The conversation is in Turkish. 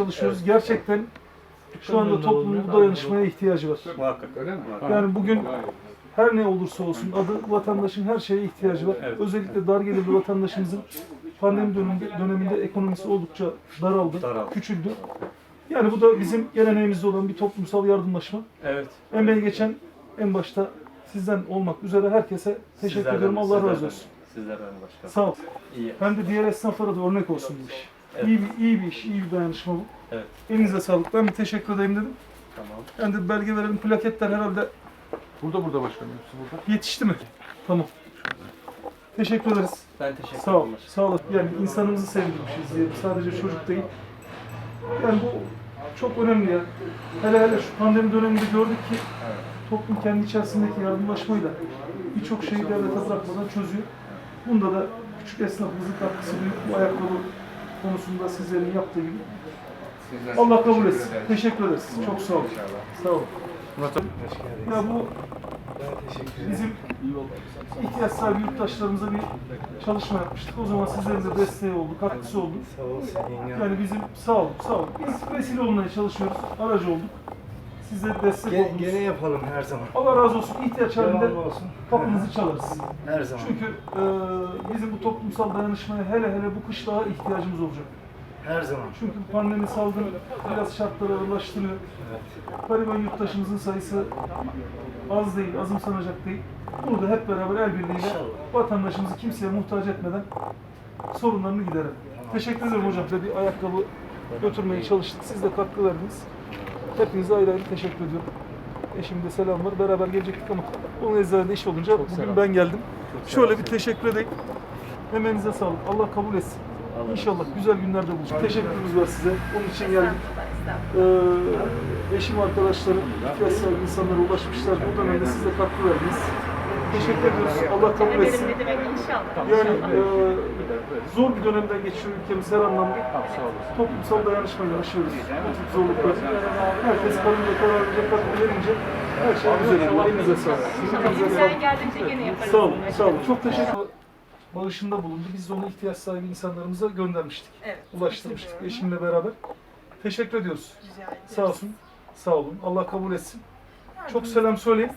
çalışıyoruz. Gerçekten şu anda toplumun bu dayanışmaya ihtiyacı var. Muhakkak. Öyle mi? Yani bugün her ne olursa olsun adı vatandaşın her şeye ihtiyacı var. Evet. Özellikle dar gelirli vatandaşımızın pandemi döneminde, döneminde ekonomisi oldukça daraldı, Daraldı. küçüldü. Yani bu da bizim geleneğimizde olan bir toplumsal yardımlaşma. Evet. Emeği geçen en başta sizden olmak üzere herkese teşekkür ediyorum. Allah razı olsun. Sizlerden başkanım. Sağ ol. İyi. Hem de diğer esnaflara da örnek olsun bu iş. Evet. İyi bir, iyi bir iş, iyi bir dayanışma bu. Evet. Elinize sağlık. Ben bir teşekkür edeyim dedim. Tamam. Ben de belge verelim. Plaketler herhalde Burada burada başkanım. Hepsi burada. yetişti mi? Tamam. Teşekkür ederiz. Ben teşekkür Sağ ol. ederim. Sağ ol. Yani insanımızı sevdirmişiz diye. Sadece çocuk değil. Yani bu çok önemli ya. Hele hele şu pandemi döneminde gördük ki toplum kendi içerisindeki yardımlaşmayla birçok şeyi devlete bırakmadan çözüyor. Bunda da küçük esnafımızın katkısı büyük. Bu ayakkabı konusunda sizlerin yaptığı gibi. Sizden Allah kabul etsin. ederiz. Teşekkür ederiz. Çok sağ olun. İnşallah. Sağ olun. Murat Ya bu bizim ihtiyaç sahibi yurttaşlarımıza bir çalışma yapmıştık. O zaman sizlerin de desteği oldu, katkısı oldu. Yani bizim sağ olun, sağ olun. Biz vesile olmaya çalışıyoruz, aracı olduk. Size destek Gene, oldunuz. gene yapalım her zaman. Allah razı olsun. İhtiyaç halinde Devamlı olsun. kapınızı çalarız. Her zaman. Çünkü e, bizim bu toplumsal dayanışmaya hele hele bu kış daha ihtiyacımız olacak. Her zaman. Çünkü pandemi salgını biraz şartları ağırlaştırıyor. Gariban yurttaşımızın sayısı az değil, azımsanacak değil. Bunu da hep beraber el birliğiyle İnşallah. vatandaşımızı kimseye muhtaç etmeden sorunlarını giderelim. Teşekkür ederim hocam. Bir ayakkabı götürmeye çalıştık. Siz de katkı verdiniz. Hepinize ayrı ayrı teşekkür ediyorum. Eşimde selam var. Beraber gelecektik ama onun eczanede iş olunca bugün ben geldim. Şöyle bir teşekkür edeyim. Emeğinize sağlık. Allah kabul etsin. İnşallah güzel günlerde buluşuruz. Teşekkürümüz var size. Onun için geldik. Ee, eşim arkadaşlarım, ihtiyaç sahibi insanlara ulaşmışlar. Bu dönemde siz de katkı verdiniz. Teşekkür ediyoruz. Allah kabul etsin. Ne demek inşallah. Yani e, zor bir dönemden geçiyor ülkemiz her anlamda. Toplumsal dayanışmayla aşıyoruz bu tip zorlukları. Herkes karınca karar verecek, katkı verince her şey güzel olur. Elinize sağlık. Elinize Sen sağlık. geldikçe gene yaparız. Sağ olun, sağ olun. Çok teşekkür Bağışında bulundu. Biz de onu ihtiyaç sahibi insanlarımıza göndermiştik. Evet. Ulaştırmıştık eşimle beraber. Teşekkür ediyoruz. Rica ederim. Sağ olsun. Sağ olun. Allah kabul etsin. Çok selam söyleyin.